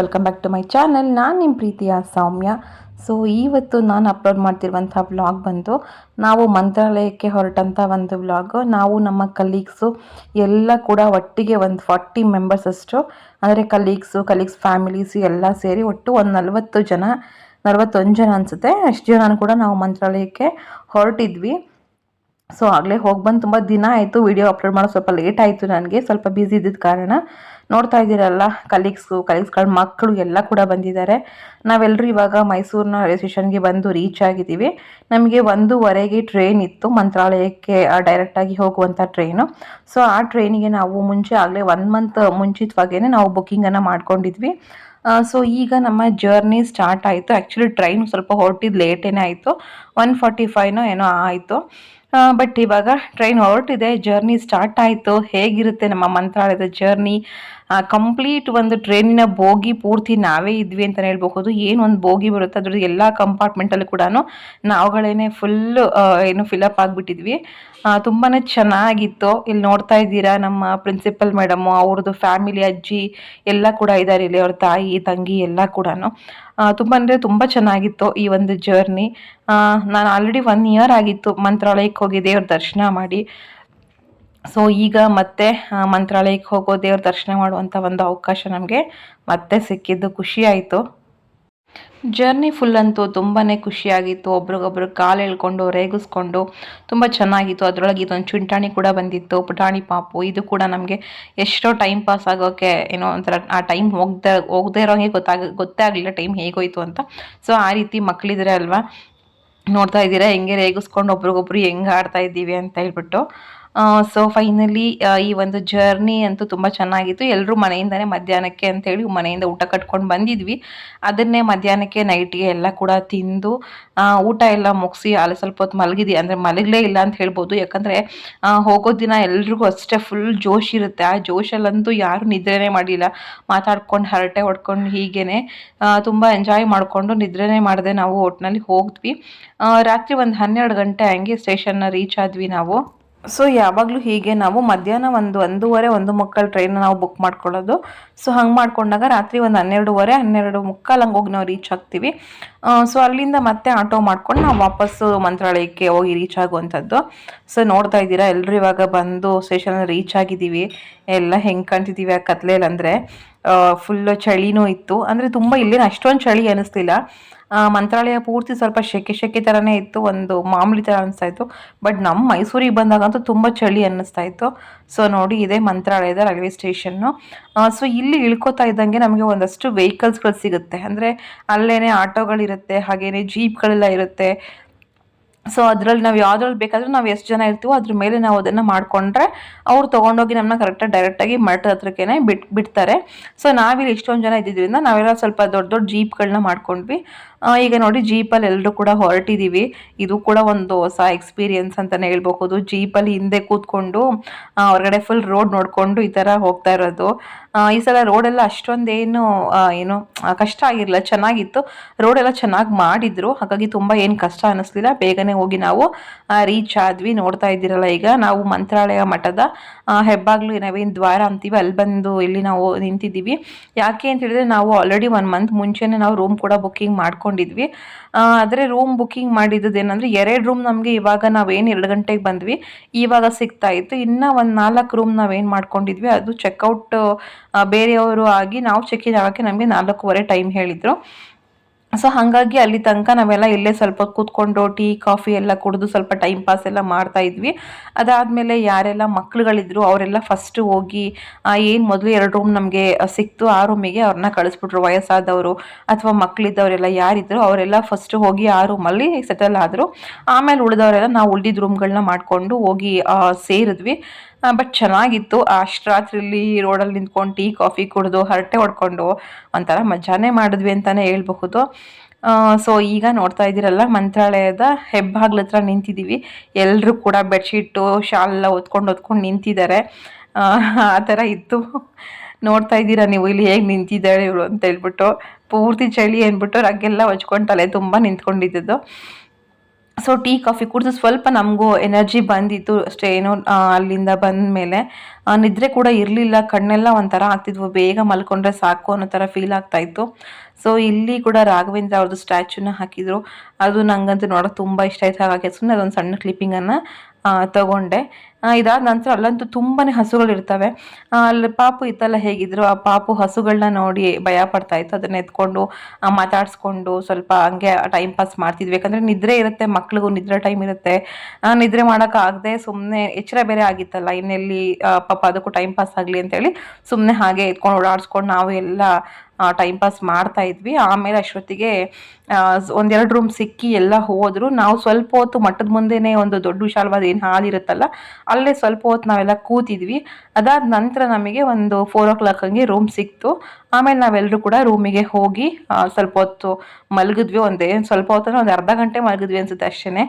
Welcome back to my channel ನಾನು ನಿಮ್ಮ ಪ್ರೀತಿಯ ಸೌಮ್ಯ. ಸೊ ಇವತ್ತು ನಾನು ಅಪ್ಲೋಡ್ ಮಾಡ್ತಿರುವಂಥ ವ್ಲಾಗ್ ಬಂದು, ನಾವು ಮಂತ್ರಾಲಯಕ್ಕೆ ಹೊರಟಂಥ ಒಂದು ವ್ಲಾಗು ನಾವು ನಮ್ಮ ಕಲೀಗ್ಸು ಎಲ್ಲ ಕೂಡ ಒಟ್ಟಿಗೆ ಒಂದು ಫಾರ್ಟಿ ಮೆಂಬರ್ಸ್ ಅಷ್ಟು. ಅಂದರೆ ಕಲೀಗ್ಸು ಕಲೀಗ್ಸ್ ಫ್ಯಾಮಿಲೀಸು ಎಲ್ಲ ಸೇರಿ ಒಟ್ಟು ಒಂದು ನಲವತ್ತು ಜನ, ನಲವತ್ತೊಂದು ಜನ ಅನಿಸುತ್ತೆ. ಅಷ್ಟು ಜನ ಕೂಡ ನಾವು ಮಂತ್ರಾಲಯಕ್ಕೆ ಹೊರಟಿದ್ವಿ. ಸೊ ಆಗಲೇ ಹೋಗಿ ಬಂದು ತುಂಬ ದಿನ ಆಯಿತು ವಿಡಿಯೋ ಅಪ್ಲೋಡ್ ಮಾಡೋ ಸ್ವಲ್ಪ ಲೇಟ್ ಆಯಿತು ನನಗೆ, ಸ್ವಲ್ಪ ಬ್ಯುಸಿ ಇದ್ದಿದ್ದ ಕಾರಣ. ನೋಡ್ತಾ ಇದ್ದೀರಲ್ಲ ಕಲೀಗ್ಸು ಕಲೀಗ್ಸ್ಗಳ ಮಕ್ಕಳು ಎಲ್ಲ ಕೂಡ ಬಂದಿದ್ದಾರೆ. ನಾವೆಲ್ಲರೂ ಇವಾಗ ಮೈಸೂರಿನ ರೈಲ್ವೆ ಸ್ಟೇಷನ್ಗೆ ಬಂದು ರೀಚ್ ಆಗಿದ್ದೀವಿ. ನಮಗೆ ಒಂದೂವರೆಗೆ ಟ್ರೈನ್ ಇತ್ತು, ಮಂತ್ರಾಲಯಕ್ಕೆ ಡೈರೆಕ್ಟಾಗಿ ಹೋಗುವಂಥ ಟ್ರೈನು ಸೊ ಆ ಟ್ರೈನಿಗೆ ನಾವು ಮುಂಚೆ ಆಗಲೇ ಒನ್ ಮಂತ್ ಮುಂಚಿತವಾಗೇ ನಾವು ಬುಕ್ಕಿಂಗನ್ನು ಮಾಡ್ಕೊಂಡಿದ್ವಿ. ಸೊ ಈಗ ನಮ್ಮ ಜರ್ನಿ ಸ್ಟಾರ್ಟ್ ಆಯಿತು. ಆ್ಯಕ್ಚುಲಿ ಟ್ರೈನ್ ಸ್ವಲ್ಪ ಹೊರಟಿದ್ದು ಲೇಟೇನೇ ಆಯಿತು. ಒನ್ ಫಾರ್ಟಿ ಫೈವ್ನೋ ಏನೋ ಆಯಿತು. ಬಟ್ ಇವಾಗ ಟ್ರೈನ್ ಹೊರಟಿದೆ ಜರ್ನಿ ಸ್ಟಾರ್ಟ್ ಆಯಿತು. ಹೇಗಿರುತ್ತೆ ನಮ್ಮ ಮಂತ್ರಾಲಯದ ಜರ್ನಿ ಕಂಪ್ಲೀಟ್ ಒಂದು ಟ್ರೈನಿನ ಬೋಗಿ ಪೂರ್ತಿ ನಾವೇ ಇದ್ವಿ ಅಂತ ಹೇಳ್ಬಹುದು. ಏನು ಒಂದು ಬೋಗಿ ಬರುತ್ತೆ, ಅದ್ರದ್ದು ಎಲ್ಲ ಕಂಪಾರ್ಟ್ಮೆಂಟಲ್ಲೂ ಕೂಡ ನಾವುಗಳೇನೆ ಫುಲ್ ಏನು ಫಿಲಪ್ ಆಗಿಬಿಟ್ಟಿದ್ವಿ. ತುಂಬಾ ಚೆನ್ನಾಗಿತ್ತು. ಇಲ್ಲಿ ನೋಡ್ತಾ ಇದ್ದೀರಾ ನಮ್ಮ ಪ್ರಿನ್ಸಿಪಲ್ ಮೇಡಮು ಅವ್ರದ್ದು ಫ್ಯಾಮಿಲಿ ಅಜ್ಜಿ ಎಲ್ಲ ಕೂಡ ಇದ್ದಾರೆ ಇಲ್ಲಿ, ಅವ್ರ ತಾಯಿ, ತಂಗಿ ಎಲ್ಲ ಕೂಡ ತುಂಬ ಅಂದರೆ ತುಂಬ ಚೆನ್ನಾಗಿತ್ತು ಈ ಒಂದು ಜರ್ನಿ ನಾನು ಆಲ್ರೆಡಿ ಒನ್ ಇಯರ್ ಆಗಿತ್ತು ಮಂತ್ರಾಲಯಕ್ಕೆ ಹೋಗಿ ದೇವ್ರ ದರ್ಶನ ಮಾಡಿ. ಸೊ ಈಗ ಮತ್ತೆ ಮಂತ್ರಾಲಯಕ್ಕೆ ಹೋಗೋ ದೇವ್ರ ದರ್ಶನ ಮಾಡುವಂಥ ಒಂದು ಅವಕಾಶ ನಮಗೆ ಮತ್ತೆ ಸಿಕ್ಕಿದ್ದು ಖುಷಿ ಆಯಿತು. ಜರ್ನಿ ಫುಲ್ ಅಂತೂ ತುಂಬಾ ಖುಷಿಯಾಗಿತ್ತು. ಒಬ್ರಿಗೊಬ್ರು ಕಾಲು ಎಳ್ಕೊಂಡು ರೇಗಿಸ್ಕೊಂಡು ತುಂಬ ಚೆನ್ನಾಗಿತ್ತು. ಅದರೊಳಗೆ ಇದೊಂದು ಚುಂಟಾಣಿ ಕೂಡ ಬಂದಿತ್ತು. ಪುಟಾಣಿ ಪಾಪು. ಇದು ಕೂಡ ನಮಗೆ ಎಷ್ಟೋ ಟೈಮ್ ಪಾಸ್ ಆಗೋಕ್ಕೆ ಏನೋ ಒಂಥರ, ಆ ಟೈಮ್ ಹೋಗ್ದೆ, ಹೋಗದೇ ಇರೋಂಗೆ ಗೊತ್ತಾಗ, ಗೊತ್ತೇ ಆಗಲಿಲ್ಲ ಟೈಮ್ ಹೇಗೋಯ್ತು ಅಂತ. ಸೊ ಆ ರೀತಿ ಮಕ್ಕಳಿದ್ರೆ ಅಲ್ವಾ? ನೋಡ್ತಾ ಇದ್ದೀರಾ? ಹೆಂಗೆ ರೇಗಿಸ್ಕೊಂಡು ಒಬ್ರಿಗೊಬ್ರು ಹೆಂಗೆ ಆಡ್ತಾ ಇದ್ದೀವಿ ಅಂತ ಹೇಳ್ಬಿಟ್ಟು. ಸೊ ಫೈನಲಿ ಈ ಒಂದು ಜರ್ನಿ ಅಂತೂ ತುಂಬ ಚೆನ್ನಾಗಿತ್ತು. ಎಲ್ಲರೂ ಮನೆಯಿಂದನೇ ಮಧ್ಯಾಹ್ನಕ್ಕೆ ಅಂತೇಳಿ ಮನೆಯಿಂದ ಊಟ ಕಟ್ಕೊಂಡು ಬಂದಿದ್ವಿ. ಅದನ್ನೇ ಮಧ್ಯಾಹ್ನಕ್ಕೆ ನೈಟ್ಗೆ ಎಲ್ಲ ಕೂಡ ತಿಂದು ಊಟ ಎಲ್ಲ ಮುಗಿಸಿ ಅಲ್ಲಿ ಸ್ವಲ್ಪ ಹೊತ್ತು ಮಲಗಿದ್ವಿ. ಅಂದರೆ ಮಲಗಲೇ ಇಲ್ಲ ಅಂತ ಹೇಳ್ಬೋದು. ಯಾಕಂದರೆ ಹೋಗೋ ದಿನ ಎಲ್ರಿಗೂ ಅಷ್ಟೇ ಫುಲ್ ಜೋಶ್ ಇರುತ್ತೆ. ಆ ಜೋಶಲ್ಲಂತೂ ಯಾರು ನಿದ್ರೆನೇ ಮಾಡಿಲ್ಲ. ಮಾತಾಡ್ಕೊಂಡು, ಹರಟೆ ಹೊಡ್ಕೊಂಡು ಹೀಗೇ ತುಂಬ ಎಂಜಾಯ್ ಮಾಡಿಕೊಂಡು ನಿದ್ರೆನೇ ಮಾಡಿದೆ ನಾವು ಒಟ್ಟಿನಲ್ಲಿ ಹೋಗಿದ್ವಿ ರಾತ್ರಿ ಒಂದು ಹನ್ನೆರಡು ಗಂಟೆ ಹಂಗೆ ಸ್ಟೇಷನ್ನ ರೀಚ್ ಆದ್ವಿ ನಾವು. ಸೊ ಯಾವಾಗಲೂ ಹೀಗೆ ನಾವು ಮಧ್ಯಾಹ್ನ ಒಂದು ಒಂದೂವರೆ, ಒಂದು ಮುಕ್ಕಾಲು ಟ್ರೈನ್ ನಾವು ಬುಕ್ ಮಾಡ್ಕೊಳ್ಳೋದು. ಸೊ ಹಂಗೆ ಮಾಡ್ಕೊಂಡಾಗ ರಾತ್ರಿ ಒಂದು ಹನ್ನೆರಡುವರೆ, ಹನ್ನೆರಡು ಮುಕ್ಕಾಲು ಹಂಗೆ ಹೋಗಿ ನಾವು ರೀಚ್ ಆಗ್ತೀವಿ. ಸೊ ಅಲ್ಲಿಂದ ಮತ್ತೆ ಆಟೋ ಮಾಡ್ಕೊಂಡು ನಾವು ವಾಪಸ್ಸು ಮಂತ್ರಾಲಯಕ್ಕೆ ಹೋಗಿ ರೀಚ್ ಆಗುವಂಥದ್ದು. ಸೊ ನೋಡ್ತಾ ಇದ್ದೀರಾ ಎಲ್ಲರೂ ಇವಾಗ ಬಂದು ಸ್ಟೇಷನ್ ರೀಚ್ ಆಗಿದ್ದೀವಿ. ಎಲ್ಲ ಹೆಂಗೆ ಕಾಣ್ತಿದ್ದೀವಿ ಆ ಕತ್ಲೇಲಿ ಅಂದರೆ ಫುಲ್ಲು ಚಳಿನೂ ಇತ್ತು. ಅಂದರೆ ತುಂಬ ಇಲ್ಲೇನು ಅಷ್ಟೊಂದು ಚಳಿ ಅನ್ನಿಸ್ತಿಲ್ಲ ಮಂತ್ರಾಲಯ ಪೂರ್ತಿ ಸ್ವಲ್ಪ ಶೆಕೆ ಶೆಕೆ ಥರನೇ ಇತ್ತು. ಒಂದು ಮಾಮೂಲಿ ಥರ ಅನಿಸ್ತಾ ಇತ್ತು. ಬಟ್ ನಮ್ಮ ಮೈಸೂರಿಗೆ ಬಂದಾಗಂತೂ ತುಂಬ ಚಳಿ ಅನ್ನಿಸ್ತಾ ಇತ್ತು. ಸೊ ನೋಡಿ ಇದೆ ಮಂತ್ರಾಲಯದ ರೈಲ್ವೆ ಸ್ಟೇಷನ್ನು ಸೊ ಇಲ್ಲಿ ಇಳ್ಕೊತಾ ಇದ್ದಂಗೆ ನಮಗೆ ಒಂದಷ್ಟು ವೆಹಿಕಲ್ಸ್ಗಳು ಸಿಗುತ್ತೆ. ಅಂದರೆ ಅಲ್ಲೇ ಆಟೋಗಳಿರುತ್ತೆ ಹಾಗೇನೆ ಜೀಪ್ಗಳೆಲ್ಲ ಇರುತ್ತೆ. ಸೊ ಅದರಲ್ಲಿ ನಾವು ಯಾವ್ದ್ರಲ್ಲಿ ಬೇಕಾದರೂ ನಾವು ಎಷ್ಟು ಜನ ಇರ್ತೀವೋ ಅದ್ರ ಮೇಲೆ ನಾವು ಅದನ್ನು ಮಾಡಿಕೊಂಡ್ರೆ ಅವ್ರು ತೊಗೊಂಡೋಗಿ ನಮ್ಮನ್ನ ಕರೆಕ್ಟಾಗಿ ಡೈರೆಕ್ಟಾಗಿ ಮಠದ ಹತ್ರಕ್ಕೆ ಬಿಟ್, ಬಿಡ್ತಾರೆ. ಸೊ ನಾವಿಲ್ಲಿ ಇಷ್ಟೊಂದು ಜನ ಇದ್ದಿದ್ದರಿಂದ ನಾವೆಲ್ಲ ಸ್ವಲ್ಪ ದೊಡ್ಡ ದೊಡ್ಡ ಜೀಪ್ಗಳನ್ನ ಮಾಡ್ಕೊಂಡ್ವಿ. ಈಗ ನೋಡಿ ಜೀಪಲ್ಲಿ ಎಲ್ಲರೂ ಕೂಡ ಹೊರಟಿದ್ದೀವಿ ಇದು ಕೂಡ ಒಂದು ಹೊಸ ಎಕ್ಸ್ಪೀರಿಯನ್ಸ್ ಅಂತಲೇ ಹೇಳ್ಬಹುದು. ಜೀಪಲ್ಲಿ ಹಿಂದೆ ಕೂತ್ಕೊಂಡು ಹೊರಗಡೆ ಫುಲ್ ರೋಡ್ ನೋಡಿಕೊಂಡು ಈ ಥರ ಹೋಗ್ತಾ ಇರೋದು. ಈ ಸಲ ರೋಡೆಲ್ಲ ಅಷ್ಟೊಂದೇನು ಏನು ಕಷ್ಟ ಆಗಿರಲಿಲ್ಲ. ಚೆನ್ನಾಗಿತ್ತು. ರೋಡೆಲ್ಲ ಚೆನ್ನಾಗಿ ಮಾಡಿದ್ರು. ಹಾಗಾಗಿ ತುಂಬ ಏನು ಕಷ್ಟ ಅನ್ನಿಸ್ಲಿಲ್ಲ ಬೇಗನೆ ಹೋಗಿ ನಾವು ರೀಚ್ ಆದ್ವಿ. ನೋಡ್ತಾ ಇದ್ದೀರಲ್ಲ ಈಗ. ನಾವು ಮಂತ್ರಾಲಯ ಮಠದ ಹೆಬ್ಬಾಗ್ಲು, ನಾವೇನು ದ್ವಾರ ಅಂತೀವಿ. ಅಲ್ಲಿ ಬಂದು ಇಲ್ಲಿ ನಾವು ನಿಂತಿದ್ದೀವಿ. ಯಾಕೆ ಅಂತ ಹೇಳಿದ್ರೆ, ನಾವು ಆಲ್ರೆಡಿ ಒನ್ ಮಂತ್ ಮುಂಚೆನೇ ನಾವು ರೂಮ್ ಕೂಡ ಬುಕ್ಕಿಂಗ್ ಮಾಡ್ಕೊಂಡಿದ್ವಿ. ಆದರೆ ರೂಮ್ ಬುಕ್ಕಿಂಗ್ ಮಾಡಿದ್ದು ಏನಂದರೆ ಎರಡು ರೂಮ್ ನಮಗೆ ಇವಾಗ ನಾವೇನು ಎರಡು ಗಂಟೆಗೆ ಬಂದ್ವಿ. ಇವಾಗ ಸಿಗ್ತಾ ಇತ್ತು. ಇನ್ನು ಒಂದು ನಾಲ್ಕು ರೂಮ್ ನಾವೇನು ಮಾಡ್ಕೊಂಡಿದ್ವಿ, ಅದು ಚೆಕ್ಔಟ್ ಬೇರೆಯವರು ಆಗಿ ನಾವು ಚೆಕ್ ಇನ್ ಆಗೋಕ್ಕೆ ನಮಗೆ ನಾಲ್ಕೂವರೆ ಟೈಮ್ ಹೇಳಿದರು. ಸೊ ಹಾಗಾಗಿ ಅಲ್ಲಿ ತನಕ ನಾವೆಲ್ಲ ಇಲ್ಲೇ ಸ್ವಲ್ಪ ಕೂತ್ಕೊಂಡು ಟೀ, ಕಾಫಿ ಎಲ್ಲ ಕುಡಿದು ಸ್ವಲ್ಪ ಟೈಮ್ ಪಾಸ್ ಎಲ್ಲ ಮಾಡ್ತಾ ಇದ್ವಿ. ಅದಾದಮೇಲೆ ಯಾರೆಲ್ಲ ಮಕ್ಳುಗಳಿದ್ರು, ಅವರೆಲ್ಲ ಫಸ್ಟ್ ಹೋಗಿ ಏನು ಮೊದಲು ಎರಡು ರೂಮ್ ನಮಗೆ ಸಿಕ್ತು. ಆ ರೂಮಿಗೆ ಅವ್ರನ್ನ ಕಳಿಸ್ಬಿಟ್ರು. ವಯಸ್ಸಾದವರು ಅಥವಾ ಮಕ್ಕಳಿದ್ದವರೆಲ್ಲ ಯಾರಿದ್ರು, ಅವರೆಲ್ಲ ಫಸ್ಟ್ ಹೋಗಿ ಆ ರೂಮಲ್ಲಿ ಸೆಟಲ್ ಆದರು. ಆಮೇಲೆ ಉಳಿದವರೆಲ್ಲ ನಾವು ಉಳಿದಿದ್ದ ರೂಮ್ಗಳನ್ನ ಮಾಡಿಕೊಂಡು ಹೋಗಿ ಸೇರಿದ್ವಿ. ಬಟ್ ಚೆನ್ನಾಗಿತ್ತು. ಅಷ್ಟು ರಾತ್ರಿಲಿ ರೋಡಲ್ಲಿ ನಿಂತ್ಕೊಂಡು ಟೀ, ಕಾಫಿ ಕುಡಿದು, ಹರಟೆ ಹೊಡ್ಕೊಂಡು ಒಂಥರ ಮಜಾನೇ ಮಾಡಿದ್ವಿ ಅಂತಲೇ ಹೇಳ್ಬಹುದು. ಸೊ ಈಗ ನೋಡ್ತಾ ಇದ್ದೀರಲ್ಲ, ಮಂತ್ರಾಲಯದ ಹೆಬ್ಬಾಗ್ಲ ಹತ್ರ ನಿಂತಿದ್ದೀವಿ. ಎಲ್ಲರೂ ಕೂಡ ಬೆಡ್ಶೀಟು ಶಾಲೆಲ್ಲ ಹೊತ್ಕೊಂಡು ಹೊತ್ಕೊಂಡು ನಿಂತಿದ್ದಾರೆ. ಆ ಥರ ಇತ್ತು. ನೋಡ್ತಾ ಇದ್ದೀರಾ ನೀವು, ಇಲ್ಲಿ ಹೇಗೆ ನಿಂತಿದ್ದಾಳೆ ಇವಳು ಅಂತ ಹೇಳ್ಬಿಟ್ಟು. ಪೂರ್ತಿ ಚಳಿ ಅಂದ್ಬಿಟ್ಟು ರಗ್ಗೆಲ್ಲ ಹೊಚ್ಕೊಂಡು ತಲೆ ತುಂಬ ನಿಂತ್ಕೊಂಡಿದ್ದದ್ದು. ಸೊ ಟೀ, ಕಾಫಿ ಕುಡಿದು ಸ್ವಲ್ಪ ನಮಗೂ ಎನರ್ಜಿ ಬಂದಿತ್ತು ಅಷ್ಟೇ, ಏನೋ ಅಲ್ಲಿಂದ ಬಂದ ಮೇಲೆ ನಿದ್ರೆ ಕೂಡ ಇರಲಿಲ್ಲ, ಕಣ್ಣೆಲ್ಲ ಒಂಥರ ಆಗ್ತಿದ್ವು, ಬೇಗ ಮಲ್ಕೊಂಡ್ರೆ ಸಾಕು ಅನ್ನೋ ಥರ ಫೀಲ್ ಆಗ್ತಾ ಇತ್ತು. ಸೊ ಇಲ್ಲಿ ಕೂಡ ರಾಘವೇಂದ್ರ ಅವ್ರದ್ದು ಸ್ಟ್ಯಾಚ್ಯೂನ ಹಾಕಿದ್ರು. ಅದು ನಂಗಂತೂ ನೋಡೋಕೆ ತುಂಬ ಇಷ್ಟ ಆಯ್ತು. ಹಾಗಾಗಿ ಸುಮ್ಮನೆ ಅದೊಂದು ಸಣ್ಣ ಕ್ಲಿಪ್ಪಿಂಗನ್ನು ತಗೊಂಡೆ. ಇದಾದ ನಂತರ ಅಲ್ಲಂತೂ ತುಂಬಾ ಹಸುಗಳಿರ್ತವೆ ಅಲ್ಲಿ ಪಾಪು ಇತ್ತಲ್ಲ ಹೇಗಿದ್ರು, ಆ ಪಾಪು ಹಸುಗಳನ್ನ ನೋಡಿ ಭಯ ಪಡ್ತಾ ಇತ್ತು. ಅದನ್ನ ಎತ್ಕೊಂಡು ಮಾತಾಡಿಸ್ಕೊಂಡು ಸ್ವಲ್ಪ ಹಂಗೆ ಟೈಮ್ ಪಾಸ್ ಮಾಡ್ತಿದ್ವಿ. ಯಾಕಂದ್ರೆ ನಿದ್ರೆ ಇರುತ್ತೆ, ಮಕ್ಳಿಗೂ ನಿದ್ರೆ ಟೈಮ್ ಇರುತ್ತೆ. ನಿದ್ರೆ ಮಾಡೋಕ್ಕಾಗದೆ ಸುಮ್ಮನೆ ಎಚ್ಚರ ಬೇರೆ ಆಗಿತ್ತಲ್ಲ. ಇನ್ನೆಲ್ಲಿ ಪಾಪ ಅದಕ್ಕೂ ಟೈಮ್ ಪಾಸ್ ಆಗಲಿ ಅಂತೇಳಿ ಸುಮ್ಮನೆ ಹಾಗೆ ಎತ್ಕೊಂಡು ಓಡಾಡಿಸ್ಕೊಂಡು ನಾವು ಎಲ್ಲ ಟೈಮ್ ಪಾಸ್ ಮಾಡ್ತಾ ಇದ್ವಿ. ಆಮೇಲೆ ಅಷ್ಟೊತ್ತಿಗೆ ಒಂದೆರಡು ರೂಮ್ ಸಿಕ್ಕಿ ಎಲ್ಲ ಹೋದ್ರು. ನಾವು ಸ್ವಲ್ಪ ಹೊತ್ತು ಮಠದ ಮುಂದೆನೇ ಒಂದು ದೊಡ್ಡ ವಿಶಾಲವಾದ ಏನು ಹಾಲಿರುತ್ತಲ್ಲ ಅಲ್ಲೇ ಸ್ವಲ್ಪ ಹೊತ್ತು ನಾವೆಲ್ಲ ಕೂತಿದ್ವಿ. ಅದಾದ ನಂತರ ನಮಗೆ ಒಂದು ಫೋರ್ ಓ ಕ್ಲಾಕ್ ಹಂಗೆ ರೂಮ್ ಸಿಕ್ತು. ಆಮೇಲೆ ನಾವೆಲ್ಲರೂ ಕೂಡ ರೂಮಿಗೆ ಹೋಗಿ ಸ್ವಲ್ಪ ಹೊತ್ತು ಮಲಗಿದ್ವಿ. ಒಂದೇ ಸ್ವಲ್ಪ ಹೊತ್ತು ಒಂದು ಅರ್ಧ ಗಂಟೆ ಮಲಗಿದ್ವಿ ಅನ್ಸುತ್ತೆ ಅಷ್ಟೇ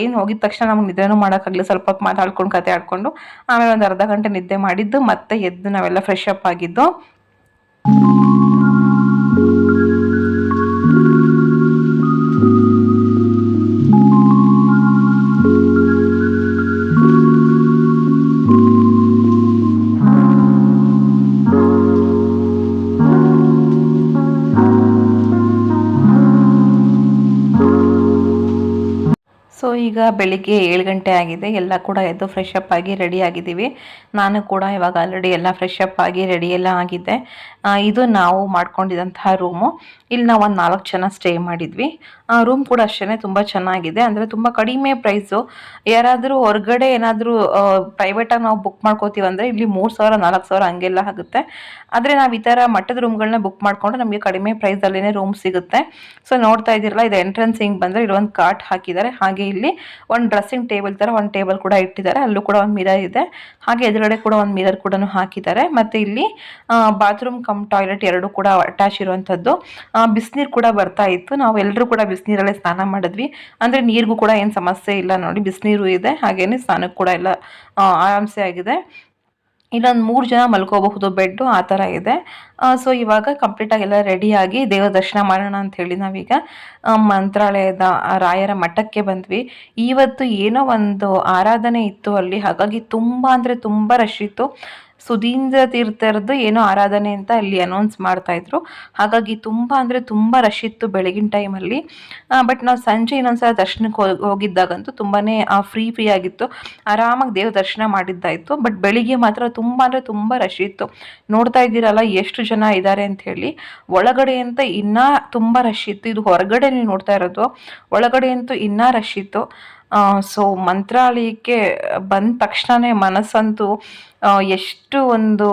ಏನು ಹೋಗಿದ ತಕ್ಷಣ ನಮ್ಗೆ ನಿದ್ರೆನೂ ಮಾಡೋಕ್ಕಾಗಲಿ ಸ್ವಲ್ಪ ಹೊತ್ತು ಮಾತಾಡ್ಕೊಂಡು ಕತೆ ಆಡ್ಕೊಂಡು. ಆಮೇಲೆ ಒಂದು ಅರ್ಧ ಗಂಟೆ ನಿದ್ದೆ ಮಾಡಿದ್ದು, ಮತ್ತೆ ಎದ್ದು ನಾವೆಲ್ಲ ಫ್ರೆಶ್ ಅಪ್ ಆಗಿದ್ದು. ಈಗ ಬೆಳಿಗ್ಗೆ ಏಳು ಗಂಟೆ ಆಗಿದೆ. ಎಲ್ಲ ಕೂಡ ಎದ್ದು ಫ್ರೆಶ್ ಅಪ್ ಆಗಿ ರೆಡಿ ಆಗಿದ್ದೀವಿ. ನಾನು ಕೂಡ ಇವಾಗ ಆಲ್ರೆಡಿ ಎಲ್ಲ ಫ್ರೆಶ್ ಅಪ್ ಆಗಿ ರೆಡಿ ಎಲ್ಲ ಆಗಿದೆ ಇದು ನಾವು ಮಾಡ್ಕೊಂಡಿದ್ದಂತಹ ರೂಮು ಇಲ್ಲಿ ನಾವು ಒಂದು ನಾಲ್ಕು ಜನ ಸ್ಟೇ ಮಾಡಿದ್ವಿ. ರೂಮ್ ಕೂಡ ಅಷ್ಟೇ ತುಂಬ ಚೆನ್ನಾಗಿದೆ. ಅಂದರೆ ತುಂಬ ಕಡಿಮೆ ಪ್ರೈಸು ಯಾರಾದರೂ ಹೊರಗಡೆ ಏನಾದರೂ ಪ್ರೈವೇಟಾಗಿ ನಾವು ಬುಕ್ ಮಾಡ್ಕೋತೀವಿ ಅಂದರೆ ಇಲ್ಲಿ ಮೂರು ಸಾವಿರ, ನಾಲ್ಕು ಸಾವಿರ ಹಂಗೆಲ್ಲ ಆಗುತ್ತೆ. ಆದರೆ ನಾವು ಈ ಥರ ಮಟ್ಟದ ರೂಮ್ಗಳನ್ನ ಬುಕ್ ಮಾಡಿಕೊಂಡು ನಮಗೆ ಕಡಿಮೆ ಪ್ರೈಸಲ್ಲೇ ರೂಮ್ ಸಿಗುತ್ತೆ. ಸೊ ನೋಡ್ತಾ ಇದ್ದೀರಲ್ಲ, ಇದು ಎಂಟ್ರೆನ್ಸ್ ಹಿಂಗೆ ಬಂದರೆ ಇಲ್ಲೊಂದು ಕಾರ್ಟ್ ಹಾಕಿದ್ದಾರೆ. ಹಾಗೆ ಇಲ್ಲಿ ಒಂದು ಡ್ರೆಸ್ಸಿಂಗ್ ಟೇಬಲ್ ಥರ ಒಂದು ಟೇಬಲ್ ಕೂಡ ಇಟ್ಟಿದ್ದಾರೆ. ಅಲ್ಲೂ ಕೂಡ ಒಂದು ಮಿರರ್ ಇದೆ. ಹಾಗೆ ಎದುರುಗಡೆ ಕೂಡ ಒಂದು ಮಿರರ್ ಕೂಡ ಹಾಕಿದ್ದಾರೆ. ಮತ್ತು ಇಲ್ಲಿ ಬಾತ್ರೂಮ್ ಕಮ್ ಟಾಯ್ಲೆಟ್ ಎರಡು ಕೂಡ ಅಟ್ಯಾಚ್ ಇರುವಂಥದ್ದು. ಬಿಸಿನೀರು ಕೂಡ ಬರ್ತಾ ಇತ್ತು. ನಾವು ಎಲ್ಲರೂ ಕೂಡ ಬಿಸಿನೀರಲ್ಲೇ ಸ್ನಾನ ಮಾಡಿದ್ವಿ. ಅಂದರೆ ನೀರಿಗೂ ಕೂಡ ಏನು ಸಮಸ್ಯೆ ಇಲ್ಲ ನೋಡಿ. ಬಿಸಿನೀರು ಇದೆ. ಹಾಗೇನೆ ಸ್ನಾನಕ್ಕೆ ಕೂಡ ಎಲ್ಲ ಆರಾಮ್ಸೆ ಆಗಿದೆ. ಇಲ್ಲೊಂದು ಮೂರು ಜನ ಮಲ್ಕೋಬಹುದು ಬೆಡ್ಡು ಆ ಥರ ಇದೆ. ಸೊ ಇವಾಗ ಕಂಪ್ಲೀಟಾಗಿ ಎಲ್ಲ ರೆಡಿಯಾಗಿ ದೇವರ ದರ್ಶನ ಮಾಡೋಣ ಅಂತ ಹೇಳಿ ನಾವೀಗ ಮಂತ್ರಾಲಯದ ರಾಯರ ಮಠಕ್ಕೆ ಬಂದ್ವಿ. ಇವತ್ತು ಏನೋ ಒಂದು ಆರಾಧನೆ ಇತ್ತು ಅಲ್ಲಿ, ಹಾಗಾಗಿ ತುಂಬ ಅಂದರೆ ತುಂಬ ರಶ್ ಇತ್ತು. ಸುಧೀಂದ್ರ ತೀರ್ಥರದ್ದು ಏನೋ ಆರಾಧನೆ ಅಂತ ಅಲ್ಲಿ ಅನೌನ್ಸ್ ಮಾಡ್ತಾ ಇದ್ರು. ಹಾಗಾಗಿ ತುಂಬ ಅಂದರೆ ತುಂಬ ರಶ್ ಇತ್ತು ಬೆಳಗಿನ ಟೈಮಲ್ಲಿ ಬಟ್ ನಾವು ಸಂಜೆ ಇನ್ನೊಂದ್ಸಲ ದರ್ಶನಕ್ಕೆ ಹೋಗ್- ಹೋಗಿದ್ದಾಗಂತೂ ತುಂಬಾ ಫ್ರೀ ಫ್ರೀ ಆಗಿತ್ತು. ಆರಾಮಾಗಿ ದೇವ್ರ ದರ್ಶನ ಮಾಡಿದ್ದಾಯಿತು. ಬಟ್ ಬೆಳಿಗ್ಗೆ ಮಾತ್ರ ತುಂಬ ಅಂದರೆ ತುಂಬ ರಶ್ ಇತ್ತು. ನೋಡ್ತಾ ಇದ್ದೀರಲ್ಲ ಎಷ್ಟು ಜನ ಇದ್ದಾರೆ ಅಂತ ಹೇಳಿ. ಒಳಗಡೆ ಅಂತ ಇನ್ನೂ ತುಂಬ ರಶ್ ಇತ್ತು. ಇದು ಹೊರಗಡೆ ನೀವು ನೋಡ್ತಾ ಇರೋದು. ಒಳಗಡೆ ಅಂತೂ ಇನ್ನೂ ರಶ್ ಇತ್ತು. ಸೊ ಮಂತ್ರಾಲಯಕ್ಕೆ ಬಂದ ತಕ್ಷಣವೇ ಮನಸ್ಸಂತೂ ಎಷ್ಟು ಒಂದು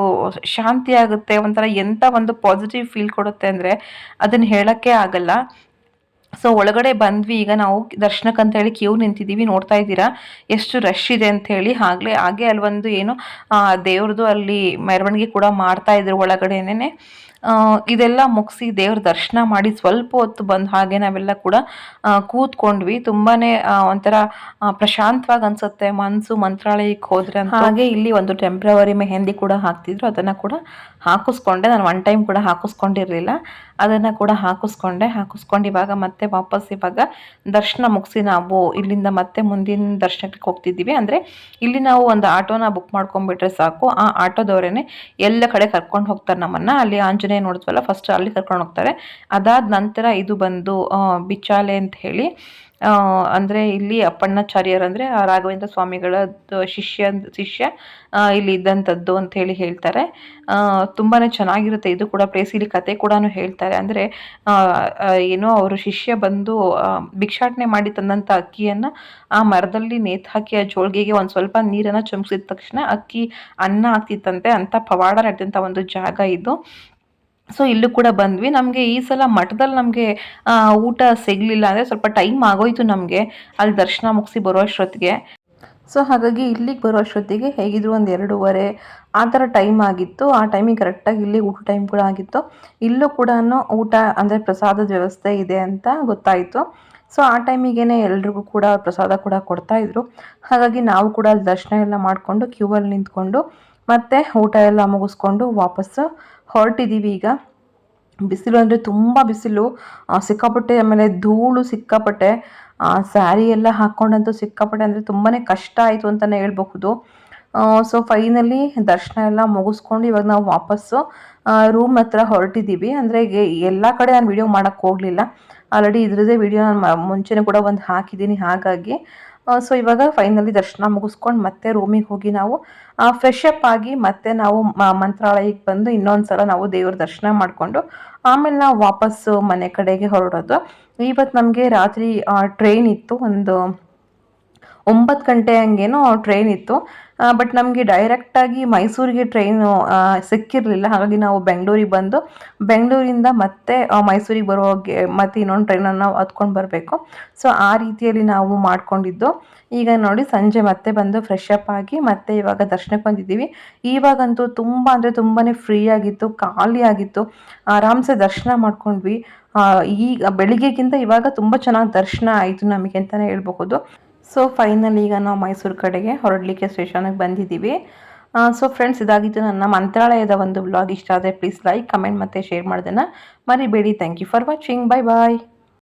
ಶಾಂತಿ ಆಗುತ್ತೆ, ಒಂಥರ ಎಂಥ ಒಂದು ಪಾಸಿಟಿವ್ ಫೀಲ್ ಕೊಡುತ್ತೆ ಅಂದರೆ ಅದನ್ನು ಹೇಳೋಕ್ಕೆ ಆಗಲ್ಲ. ಸೊ ಒಳಗಡೆ ಬಂದ್ವಿ, ಈಗ ನಾವು ದರ್ಶನಕ್ಕೆ ಅಂತ ಹೇಳಿ ಕ್ಯೂ ನಿಂತಿದ್ದೀವಿ, ನೋಡ್ತಾ ಇದ್ದೀರಾ? ಎಷ್ಟು ರಶ್ ಇದೆ ಅಂತ ಹೇಳಿ, ಆಗಲೇ, ಹಾಗೆ ಅಲ್ಲೊಂದು ಏನು ದೇವ್ರದ್ದು ಅಲ್ಲಿ ಮೆರವಣಿಗೆ ಕೂಡ ಮಾಡ್ತಾ ಇದ್ರು ಒಳಗಡೆನೇ ಇದೆಲ್ಲ ಮುಗಿಸಿ ದೇವ್ರ ದರ್ಶನ ಮಾಡಿ ಸ್ವಲ್ಪ ಹೊತ್ತು ಬಂದ ಹಾಗೆ ನಾವೆಲ್ಲ ಕೂಡ ಕೂತ್ಕೊಂಡ್ವಿ. ತುಂಬಾನೇ ಒಂಥರ ಪ್ರಶಾಂತವಾಗಿ ಅನ್ಸುತ್ತೆ ಮನಸ್ಸು ಮಂತ್ರಾಲಯಕ್ಕೆ ಹೋದ್ರೆ ಹಾಗೆ ಇಲ್ಲಿ ಒಂದು ಟೆಂಪ್ರವರಿ ಮೆಹಂದಿ ಕೂಡ ಹಾಕ್ತಿದ್ರು. ಅದನ್ನ ಕೂಡ ಹಾಕಿಸ್ಕೊಂಡೆ. ನಾನು ಒನ್ ಟೈಮ್ ಕೂಡ ಹಾಕಿಸ್ಕೊಂಡಿರಲಿಲ್ಲ. ಅದನ್ನು ಕೂಡ ಹಾಕಿಸ್ಕೊಂಡೆ. ಹಾಕಿಸ್ಕೊಂಡು ಇವಾಗ ಮತ್ತೆ ವಾಪಸ್ ಇವಾಗ ದರ್ಶನ ಮುಗಿಸಿ ನಾವು ಇಲ್ಲಿಂದ ಮತ್ತೆ ಮುಂದಿನ ದರ್ಶನಕ್ಕೆ ಹೋಗ್ತಿದ್ದೀವಿ. ಅಂದರೆ ಇಲ್ಲಿ ನಾವು ಒಂದು ಆಟೋನ ಬುಕ್ ಮಾಡ್ಕೊಂಡ್ಬಿಟ್ರೆ ಸಾಕು. ಆ ಆಟೋದವರೇನೆ ಎಲ್ಲ ಕಡೆ ಕರ್ಕೊಂಡು ಹೋಗ್ತಾರೆ ನಮ್ಮನ್ನು. ಅಲ್ಲಿ ಆಂಜನೇಯ ನೋಡಿದ್ವಲ್ಲ ಫಸ್ಟ್ ಅಲ್ಲಿ ಕರ್ಕೊಂಡು ಹೋಗ್ತಾರೆ. ಅದಾದ ನಂತರ ಇದು ಬಂದು ಬಿಚ್ಚಾಲೆ ಅಂತ ಹೇಳಿ ಅಂದರೆ ಇಲ್ಲಿ ಅಪ್ಪಣ್ಣಾಚಾರ್ಯರು ಅಂದರೆ ಆ ರಾಘವೇಂದ್ರ ಸ್ವಾಮಿಗಳ ಶಿಷ್ಯ ಶಿಷ್ಯ ಇಲ್ಲಿ ಇದ್ದಂಥದ್ದು ಅಂತ ಹೇಳಿ ಹೇಳ್ತಾರೆ. ತುಂಬಾ ಚೆನ್ನಾಗಿರುತ್ತೆ. ಇದು ಕೂಡ ಪ್ಲೇಸ್ ಇಲ್ಲಿ ಕತೆ ಕೂಡ ಹೇಳ್ತಾರೆ. ಅಂದರೆ ಏನೋ ಅವರು ಶಿಷ್ಯ ಬಂದು ಭಿಕ್ಷಾಟನೆ ಮಾಡಿ ತಂದಂಥ ಅಕ್ಕಿಯನ್ನು ಆ ಮರದಲ್ಲಿ ನೇತು ಹಾಕಿ ಆ ಜೋಳಿಗೆಗೆ ಒಂದು ಸ್ವಲ್ಪ ನೀರನ್ನು ಚುಮ್ಸಿದ ತಕ್ಷಣ ಅಕ್ಕಿ ಅನ್ನ ಆಗ್ತಿತ್ತಂತೆ. ಅಂಥ ಪವಾಡ ನಡೆದಂಥ ಒಂದು ಜಾಗ ಇದು. ಸೊ ಇಲ್ಲೂ ಕೂಡ ಬಂದ್ವಿ. ನಮಗೆ ಈ ಸಲ ಮಠದಲ್ಲಿ ನಮಗೆ ಊಟ ಸಿಗಲಿಲ್ಲ ಅಂದರೆ ಸ್ವಲ್ಪ ಟೈಮ್ ಆಗೋಯ್ತು ನಮಗೆ ಅಲ್ಲಿ ದರ್ಶನ ಮುಗಿಸಿ ಬರೋ ಅಷ್ಟೊತ್ತಿಗೆ. ಸೊ ಹಾಗಾಗಿ ಇಲ್ಲಿಗೆ ಬರೋ ಅಷ್ಟೊತ್ತಿಗೆ ಹೇಗಿದ್ರು ಒಂದು ಎರಡೂವರೆ ಆ ಥರ ಟೈಮ್ ಆಗಿತ್ತು. ಆ ಟೈಮಿಗೆ ಕರೆಕ್ಟಾಗಿ ಇಲ್ಲಿ ಊಟ ಟೈಮ್ ಕೂಡ ಆಗಿತ್ತು. ಇಲ್ಲೂ ಕೂಡ ಊಟ ಅಂದರೆ ಪ್ರಸಾದದ ವ್ಯವಸ್ಥೆ ಇದೆ ಅಂತ ಗೊತ್ತಾಯಿತು. ಸೊ ಆ ಟೈಮಿಗೇನೆ ಎಲ್ರಿಗೂ ಕೂಡ ಪ್ರಸಾದ ಕೂಡ ಕೊಡ್ತಾ ಇದ್ರು. ಹಾಗಾಗಿ ನಾವು ಕೂಡ ಅಲ್ಲಿ ದರ್ಶನ ಎಲ್ಲ ಮಾಡಿಕೊಂಡು ಕ್ಯೂ ಅಲ್ಲಿ ನಿಂತ್ಕೊಂಡು ಮತ್ತೆ ಊಟ ಎಲ್ಲ ಮುಗಿಸ್ಕೊಂಡು ವಾಪಸ್ಸು ಹೊರಟಿದ್ದೀವಿ ಈಗ. ಬಿಸಿಲು ಅಂದರೆ ತುಂಬ ಬಿಸಿಲು. ಸಿಕ್ಕಾಪಟ್ಟೆ ಆಮೇಲೆ ಧೂಳು ಸಿಕ್ಕಾಪಟ್ಟೆ. ಸ್ಯಾರಿ ಎಲ್ಲ ಹಾಕ್ಕೊಂಡಂತೂ ಸಿಕ್ಕಾಪಟ್ಟೆ ಅಂದರೆ ತುಂಬಾ ಕಷ್ಟ ಆಯಿತು ಅಂತಲೇ ಹೇಳ್ಬಹುದು. ಸೊ ಫೈನಲಿ ದರ್ಶನ ಎಲ್ಲ ಮುಗಿಸ್ಕೊಂಡು ಇವಾಗ ನಾವು ವಾಪಸ್ಸು ರೂಮ್ ಹತ್ರ ಹೊರಟಿದ್ದೀವಿ ಅಂದರೆ ಎಲ್ಲ ಕಡೆ ನಾನು ವಿಡಿಯೋ ಮಾಡೋಕ್ಕೆ ಹೋಗಲಿಲ್ಲ. ಆಲ್ರೆಡಿ ಇದ್ರದ್ದೇ ವಿಡಿಯೋ ನಾನು ಮುಂಚೆನೇ ಕೂಡ ಒಂದು ಹಾಕಿದ್ದೀನಿ ಹಾಗಾಗಿ. ಸೊ ಇವಾಗ ಫೈನಲಿ ದರ್ಶನ ಮುಗಿಸ್ಕೊಂಡು ಮತ್ತೆ ರೂಮಿಗೆ ಹೋಗಿ ನಾವು ಫ್ರೆಶ್ ಅಪ್ ಆಗಿ ಮತ್ತೆ ನಾವು ಮಂತ್ರಾಲಯಕ್ಕೆ ಬಂದು ಇನ್ನೊಂದು ಸಲ ನಾವು ದೇವ್ರ ದರ್ಶನ ಮಾಡಿಕೊಂಡು ಆಮೇಲೆ ನಾವು ವಾಪಸ್ಸು ಮನೆ ಕಡೆಗೆ ಹೊರಡೋದು. ಇವತ್ತು ನಮಗೆ ರಾತ್ರಿ ಟ್ರೈನ್ ಇತ್ತು, ಒಂದು ಒಂಬತ್ತು ಗಂಟೆ ಹಂಗೇನೋ ಟ್ರೈನ್ ಇತ್ತು. ಬಟ್ ನಮಗೆ ಡೈರೆಕ್ಟಾಗಿ ಮೈಸೂರಿಗೆ ಟ್ರೈನು ಸಿಕ್ಕಿರಲಿಲ್ಲ. ಹಾಗಾಗಿ ನಾವು ಬೆಂಗಳೂರಿಗೆ ಬಂದು ಬೆಂಗಳೂರಿಂದ ಮತ್ತೆ ಮೈಸೂರಿಗೆ ಬರೋಗೆ ಮತ್ತೆ ಇನ್ನೊಂದು ಟ್ರೈನನ್ನು ಹತ್ಕೊಂಡು ಬರಬೇಕು. ಸೊ ಆ ರೀತಿಯಲ್ಲಿ ನಾವು ಮಾಡ್ಕೊಂಡಿದ್ದು. ಈಗ ನೋಡಿ, ಸಂಜೆ ಮತ್ತೆ ಬಂದು ಫ್ರೆಶ್ ಅಪ್ ಆಗಿ ಮತ್ತೆ ಇವಾಗ ದರ್ಶನಕ್ಕೆ ಬಂದಿದ್ದೀವಿ. ಇವಾಗಂತೂ ತುಂಬ ಅಂದರೆ ತುಂಬಾ ಫ್ರೀ ಆಗಿತ್ತು, ಖಾಲಿ ಆಗಿತ್ತು. ಆರಾಮ್ಸೆ ದರ್ಶನ ಮಾಡ್ಕೊಂಡ್ವಿ. ಈಗ ಬೆಳಿಗ್ಗೆಗಿಂತ ಇವಾಗ ತುಂಬ ಚೆನ್ನಾಗಿ ದರ್ಶನ ಆಯಿತು ನಮಗೆ ಅಂತಲೇ ಹೇಳ್ಬಹುದು. ಸೊ ಫೈನಲ್ ಈಗ ನಾವು ಮೈಸೂರು ಕಡೆಗೆ ಹೊರಡಲಿಕ್ಕೆ ಸ್ಟೇಷನಿಗೆ ಬಂದಿದ್ದೀವಿ. ಸೊ ಫ್ರೆಂಡ್ಸ್ ಇದಾಗಿತ್ತು ನನ್ನ ಮಂತ್ರಾಲಯದ ಒಂದು ಬ್ಲಾಗ್ ಇಷ್ಟ ಆದರೆ ಪ್ಲೀಸ್ ಲೈಕ್ ಕಮೆಂಟ್ ಮತ್ತು ಶೇರ್ ಮಾಡೋದನ್ನು ಮರಿಬೇಡಿ. Thank you for watching bye bye